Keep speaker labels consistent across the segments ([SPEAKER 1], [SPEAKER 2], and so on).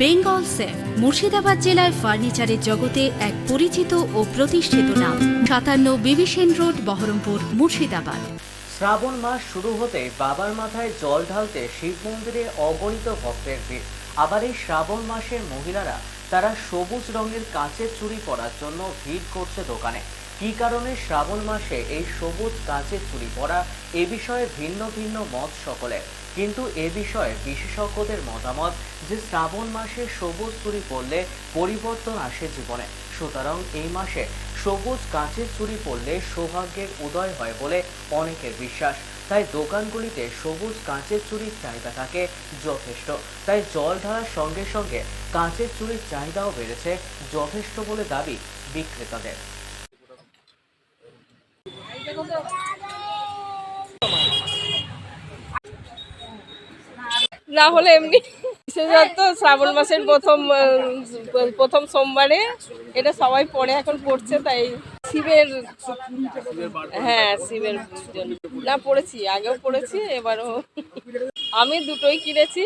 [SPEAKER 1] Bengal safe, Murshidabad জেলায় ফার্নিচারের জগতে এক পরিচিত ও প্রতিষ্ঠিত নাম। সাতান্ন বিবিসেন রোড, বহরমপুর, মুর্শিদাবাদ।
[SPEAKER 2] শ্রাবণ মাস শুরু হতে বাবার মাথায় জল ঢালতে শিব মন্দিরে অগণিত ভক্তের ভিড়। আবার এই শ্রাবণ মাসের মহিলারা তারা সবুজ রঙের কাঁচের চুরি করার জন্য ভিড় করছে দোকানে। কী কারণে শ্রাবণ মাসে এই সবুজ কাঁচের চুড়ি পরা এ বিষয়ে ভিন্ন ভিন্ন মত সকলের? কিন্তু এ বিষয়ে বিশেষজ্ঞদের মতামত যে শ্রাবণ মাসে সবুজ চুড়ি পরলে পরিবর্তন আসে জীবনে। সুতরাং এই মাসে সবুজ কাঁচের চুড়ি পরলে সৌভাগ্যের উদয় হয় বলে অনেকের বিশ্বাস। তাই দোকানগুলিতে সবুজ কাঁচের চুড়ির চাহিদা থাকে যথেষ্ট। তাই জল ঢালার সঙ্গে সঙ্গে কাঁচের চুড়ির চাহিদাও বেড়েছে যথেষ্ট বলে দাবি বিক্রেতাদের।
[SPEAKER 3] না হলে এমনি বিশেষত শ্রাবণ মাসের প্রথম প্রথম সোমবারে এটা সবাই পড়ে এখন পড়ছে, তাই শিবের হ্যাঁ শিবের না, পড়েছি, আগেও পড়েছি, এবারও। আমি দুটোই কিনেছি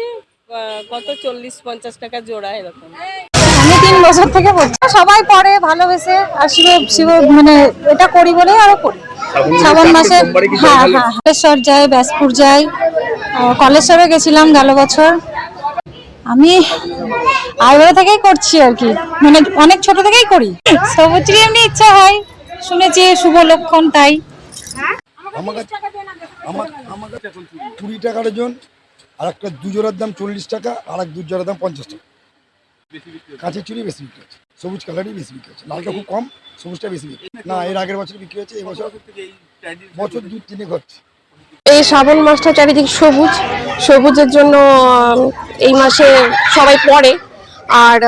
[SPEAKER 3] কত, চল্লিশ, পঞ্চাশ টাকা জোড়া এরকম।
[SPEAKER 4] তিন বছর থেকে পড়ছি। সবাই পড়ে, ভালোবেসে, আর শিব শিব মানে এটা করি বলেই আরও করি। শ্রাবণ মাসে হ্যাঁ হ্যাঁ কলেশ্বর যাই ব্যাসপুর যাই আহ, কলেশ্বরে গেছিলাম গেল বছর। আমি আইবড়া থেকেই করছি আর কি। মানে অনেক ছোট থেকেই করি। সবুজ এমনি ইচ্ছা হয়। শুনেছি শুভ লক্ষণ তাই।
[SPEAKER 5] আমার কাছে কুড়ি টাকা ডজন আর একটা দু জোড়ার দাম চল্লিশ টাকা আর এক দু জোড়ার দাম পঞ্চাশ টাকা। কাঁচের চুরি বেশি বিক্রি সবুজ কালারই বেশি বিক্রি হচ্ছে। লালটা খুব কম সবুজটা বেশি বিক্রি না এর আগের বছর বিক্রি হচ্ছে এবছর বছর দু তিনে ঘটছে।
[SPEAKER 6] এই শ্রাবণ মাসটা চারিদিক সবুজ সবুজের জন্য এই মাসে সবাই পড়ে। আর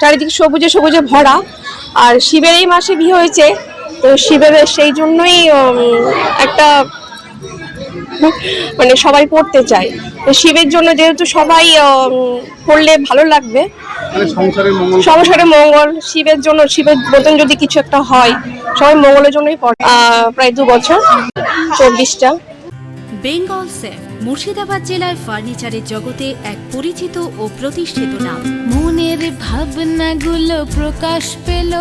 [SPEAKER 6] চারিদিক সবুজে সবুজে ভরা। আর শিবের এই মাসে বিয়ে হয়েছে তো শিবের সেই জন্যই একটা মানে সবাই পড়তে চায়। তো শিবের জন্য যেহেতু সবাই পড়লে ভালো লাগবে। সংসারে মঙ্গল শিবের জন্য শিবের মতন যদি কিছু একটা হয় সবাই মঙ্গলের জন্যই পড়ে। প্রায় দু বছর চব্বিশটা।
[SPEAKER 1] বেঙ্গল সেফ মুর্শিদাবাদ জেলায় ফার্নিচারের জগতে এক পরিচিত ও প্রতিষ্ঠিত নাম।
[SPEAKER 7] মনের ভাবনাগুলো প্রকাশ পেল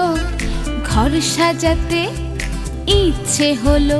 [SPEAKER 7] ঘর সাজাতে ইচ্ছে হলো।